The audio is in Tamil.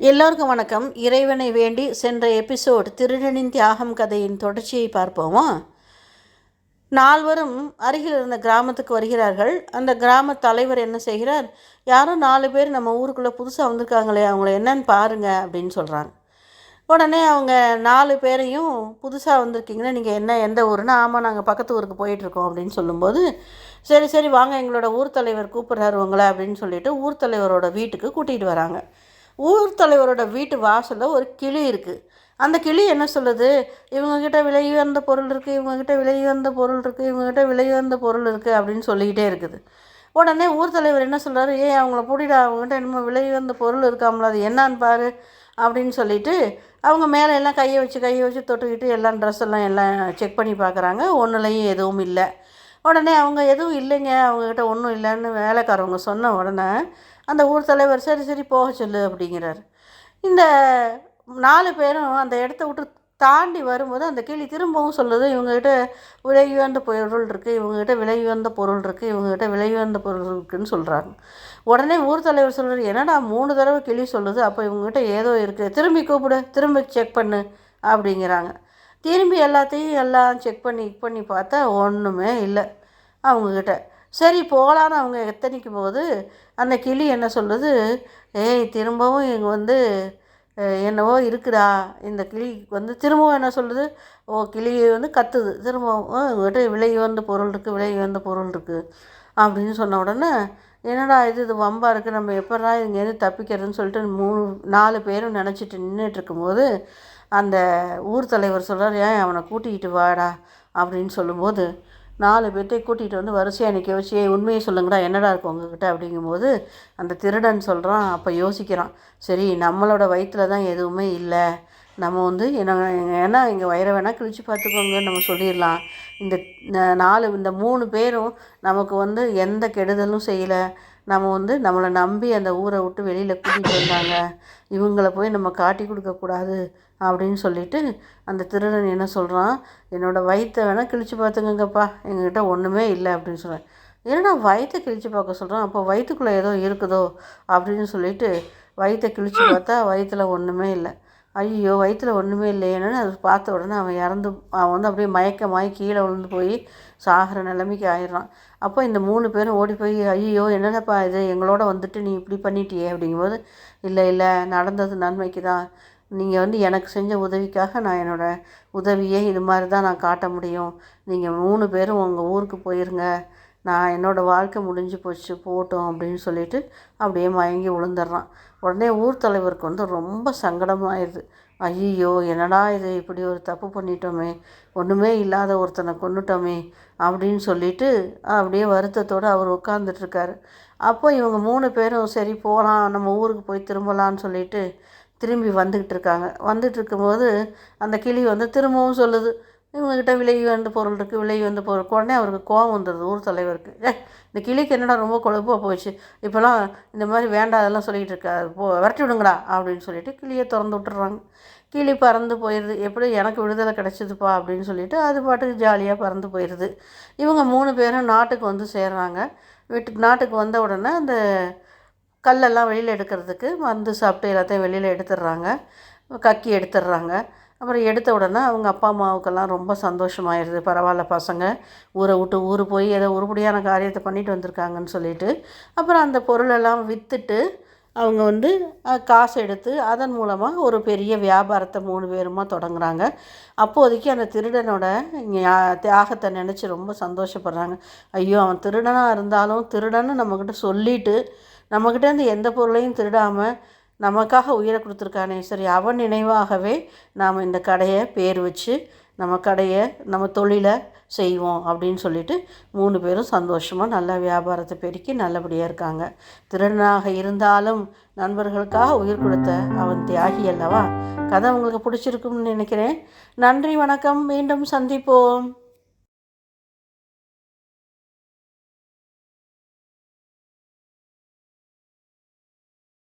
எல்லோருக்கும் வணக்கம். இறைவனை வேண்டி சென்ற எபிசோட் திருடனின் தியாகம் கதையின் தொடர்ச்சியை பார்ப்போமா? நால்வரும் அருகில் இருந்த கிராமத்துக்கு வருகிறார்கள். அந்த கிராம தலைவர் என்ன செய்கிறார்? யாரும் நாலு பேர் நம்ம ஊருக்குள்ளே புதுசாக வந்திருக்காங்களே அவங்கள என்னன்னு பாருங்க அப்படின்னு சொல்கிறாங்க உடனே அவங்க நாலு பேரையும் புதுசாக வந்திருக்கீங்கன்னா நீங்கள் என்ன எந்த ஊருன்னா? ஆமாம் நாங்கள் பக்கத்து ஊருக்கு போயிட்டுருக்கோம் அப்படின்னு சொல்லும்போது சரி சரி வாங்க எங்களோட ஊர் தலைவர் கூப்பிட்றாரு உங்களை அப்படின்னு சொல்லிட்டு ஊர் தலைவரோட வீட்டுக்கு கூட்டிகிட்டு வராங்க. ஊர் தலைவரோட வீட்டு வாசலில் ஒரு கிளி இருக்குது அந்த கிளி என்ன சொல்லுது? இவங்கக்கிட்ட விலை உயர்ந்த பொருள் இருக்குது இவங்கக்கிட்ட விலை உயர்ந்த பொருள் இருக்குது இவங்கக்கிட்ட விலை உயர்ந்த பொருள் இருக்குது அப்படின்னு சொல்லிக்கிட்டே இருக்குது. உடனே ஊர் தலைவர் என்ன சொல்கிறாரு ஏன் அவங்கள பிடிடா அவங்ககிட்ட என்னமோ விலை உயர்ந்த பொருள் இருக்காமல அது என்னான்னு பாரு அப்படின்னு சொல்லிட்டு அவங்க மேலே எல்லாம் கையை வச்சு கையை வச்சு தொட்டுக்கிட்டு எல்லாம் ட்ரெஸ் எல்லாம் எல்லாம் செக் பண்ணி பார்க்குறாங்க ஒன்றுலையும் எதுவும் இல்லை. உடனே அவங்க எதுவும் இல்லைங்க அவங்கக்கிட்ட ஒன்றும் இல்லைன்னு வேலைக்காரவங்க சொன்ன உடனே அந்த ஊர் தலைவர் சரி சரி போக சொல்லு அப்படிங்கிறார். இந்த நாலு பேரும் அந்த இடத்த விட்டு தாண்டி வரும்போது அந்த கிளி திரும்பவும் சொல்லுது. இவங்ககிட்ட விலை உயர்ந்த பொருள் இருக்குது இவங்ககிட்ட விலை உயர்ந்த பொருள் இருக்குது இவங்ககிட்ட விலை உயர்ந்த பொருள் இருக்குதுன்னு சொல்கிறாங்க உடனே ஊர் தலைவர் சொல்கிறார் என்னடா மூணு தடவை கிளி சொல்லுது? அப்போ இவங்ககிட்ட ஏதோ இருக்குது திரும்பி கூப்பிடு திரும்பி செக் பண்ணு அப்படிங்கிறாங்க. திரும்பி எல்லாத்தையும் எல்லாம் செக் பண்ணி பண்ணி பார்த்தா ஒன்றுமே இல்லை அவங்கக்கிட்ட சரி போகலான்னு அவங்க எத்தனைக்கு போது அந்த கிளி என்ன சொல்லுது? ஏய் திரும்பவும் இங்கே வந்து என்னவோ இருக்குடா. இந்த கிளி வந்து திரும்பவும் என்ன சொல்லுது? ஓ கிளி வந்து கத்துது. திரும்பவும் இவங்ககிட்ட விலை உயர்ந்த பொருள் இருக்குது விலை உயர்ந்த பொருள் இருக்குது அப்படின்னு சொன்ன உடனே என்னடா இது? இது வம்பாக இருக்குது நம்ம எப்படா இங்கேருந்து தப்பிக்கிறதுன்னு சொல்லிட்டு மூணு நாலு பேரும் நினச்சிட்டு நின்றுட்டு இருக்கும்போது அந்த ஊர் தலைவர் சொல்கிறார் ஏன் அவனை கூட்டிகிட்டு வாடா. அப்படின்னு சொல்லும்போது நாலு பேர்த்தை கூட்டிகிட்டு வந்து வரிசையாக நிற்க வச்சு உண்மையை சொல்லுங்கடா என்னடா இருக்கும் உங்ககிட்ட? அப்படிங்கும்போது அந்த திருடன் சொல்கிறான் அப்போ யோசிக்கிறான். சரி நம்மளோட வயிற்றில் தான் எதுவுமே இல்லை. நம்ம வந்து என்ன ஏன்னா இங்கே வயிறை வேணால் கிழிச்சு பார்த்துக்கோங்கன்னு நம்ம சொல்லிடலாம். இந்த நாலு இந்த மூணு பேரும் நமக்கு வந்து எந்த கெடுதலும் செய்யலை. நம்ம வந்து நம்மளை நம்பி அந்த ஊரை விட்டு வெளியில் கூட்டிகிட்டு வந்தாங்க. இவங்கள போய் நம்ம காட்டி கொடுக்கக்கூடாது அப்படின்னு சொல்லிட்டு அந்த திருடன் என்ன சொல்கிறான் என்னோடய வயிற்றை வேணால் கிழிச்சு பார்த்துங்கங்கப்பா எங்ககிட்ட ஒன்றுமே இல்லை அப்படின்னு சொல்கிறேன் என்னடா வயிற்றை கிழிச்சு பார்க்க சொல்கிறான் அப்போ வயிற்றுக்குள்ளே ஏதோ இருக்குதோ அப்படின்னு சொல்லிட்டு வயிற்றை கிழிச்சு பார்த்தா வயிற்றில் ஒன்றுமே இல்லை. ஐயோ வயிற்றுல ஒன்றுமே இல்லையேன்னு அது பார்த்த உடனே அவன் இறந்து அவன் வந்து அப்படியே மயக்கமாகி கீழே விழுந்து போய் சாகிற நிலைமைக்கு ஆயிடுறான். அப்போ இந்த மூணு பேரும் ஓடி போய் ஐயோ என்னடப்பா இது? எங்களோட வந்துட்டு நீ இப்படி பண்ணிட்டியே? அப்படிங்கும்போது இல்லை இல்லை நடந்தது நன்மைக்கு தான் நீங்கள் வந்து எனக்கு செஞ்ச உதவிக்காக நான் என்னோடய உதவியை இது மாதிரி தான் நான் காட்ட முடியும். நீங்கள் மூணு பேரும் உங்கள் ஊருக்கு போயிருங்க. நான் என்னோடய வாழ்க்கை முடிஞ்சு போச்சு போட்டோம் அப்படின்னு சொல்லிட்டு அப்படியே மயங்கி விழுந்துடுறான் உடனே ஊர் தலைவருக்கு வந்து ரொம்ப சங்கடமாயிடுது. ஐயோ என்னடா இது? இப்படி ஒரு தப்பு பண்ணிட்டோமே. ஒன்றுமே இல்லாத ஒருத்தனை கொண்டுட்டோமே அப்படின்னு சொல்லிட்டு அப்படியே வருத்தத்தோடு அவர் உட்காந்துட்ருக்காரு அப்போ இவங்க மூணு பேரும் சரி போகலாம் நம்ம ஊருக்கு போய் திரும்பலான்னு சொல்லிட்டு திரும்பி வந்துக்கிட்டு இருக்காங்க வந்துட்டு இருக்கும்போது அந்த கிளி வந்து திரும்பவும் சொல்லுது இவங்ககிட்ட விலை வந்து பொருள் இருக்குது விலை வந்து பொருள். உடனே அவருக்கு கோவம் வந்துடுது ஊர் தலைவருக்கு. ஏ இந்த கிளிக்கு என்னடா ரொம்ப கொழுப்பாக போச்சு? இப்போலாம் இந்த மாதிரி வேண்டாதெல்லாம் சொல்லிகிட்டு இருக்கா. போ விரட்டி விடுங்கடா அப்படின்னு சொல்லிட்டு கிளியை திறந்து விட்டுறாங்க. கிளி பறந்து போயிடுது எப்படி எனக்கு விடுதலை கிடச்சிதுப்பா அப்படின்னு சொல்லிட்டு அது பாட்டுக்கு ஜாலியாக பறந்து போயிடுது இவங்க மூணு பேரும் நாட்டுக்கு வந்து சேர்றாங்க. வீட்டுக்கு நாட்டுக்கு வந்த உடனே அந்த கல்லெல்லாம் வெளியில் எடுக்கிறதுக்கு மருந்து சாப்பிட்டு எல்லாத்தையும் வெளியில் எடுத்துடுறாங்க. கக்கி எடுத்துடுறாங்க. அப்புறம் எடுத்த உடனே அவங்க அப்பா அம்மாவுக்கெல்லாம் ரொம்ப சந்தோஷமாயிருது. பரவாயில்ல பசங்க ஊரை விட்டு ஊர் போய் ஏதோ உருப்படியான காரியத்தை பண்ணிட்டு வந்திருக்காங்கன்னு சொல்லிட்டு அப்புறம் அந்த பொருளெல்லாம் விற்றுட்டு அவங்க வந்து காசு எடுத்து அதன் மூலமாக ஒரு பெரிய வியாபாரத்தை மூணு பேருமா தொடங்குறாங்க. அப்போதைக்கு அந்த திருடனோட தியாகத்தை நினச்சி ரொம்ப சந்தோஷப்படுறாங்க. ஐயோ அவன் திருடனாக இருந்தாலும் திருடன்னு நம்மக்கிட்ட சொல்லிவிட்டு நம்மக்கிட்டேருந்து எந்த பொருளையும் திருடாமல் நமக்காக உயிரை கொடுத்துருக்கானே சரி அவன் நினைவாகவே நாம் இந்த கடையை பேர் வச்சு நம்ம கடையை நம்ம தொழிலை செய்வோம் அப்படின்னு சொல்லிட்டு மூணு பேரும் சந்தோஷமாக நல்ல வியாபாரத்தை பெருக்கி நல்லபடியாக இருக்காங்க. திருடனாக இருந்தாலும் நண்பர்களுக்காக உயிர் கொடுத்த அவன் தியாகி அல்லவா? கதை உங்களுக்கு பிடிச்சிருக்கும்னு நினைக்கிறேன். நன்றி வணக்கம். மீண்டும் சந்திப்போம்.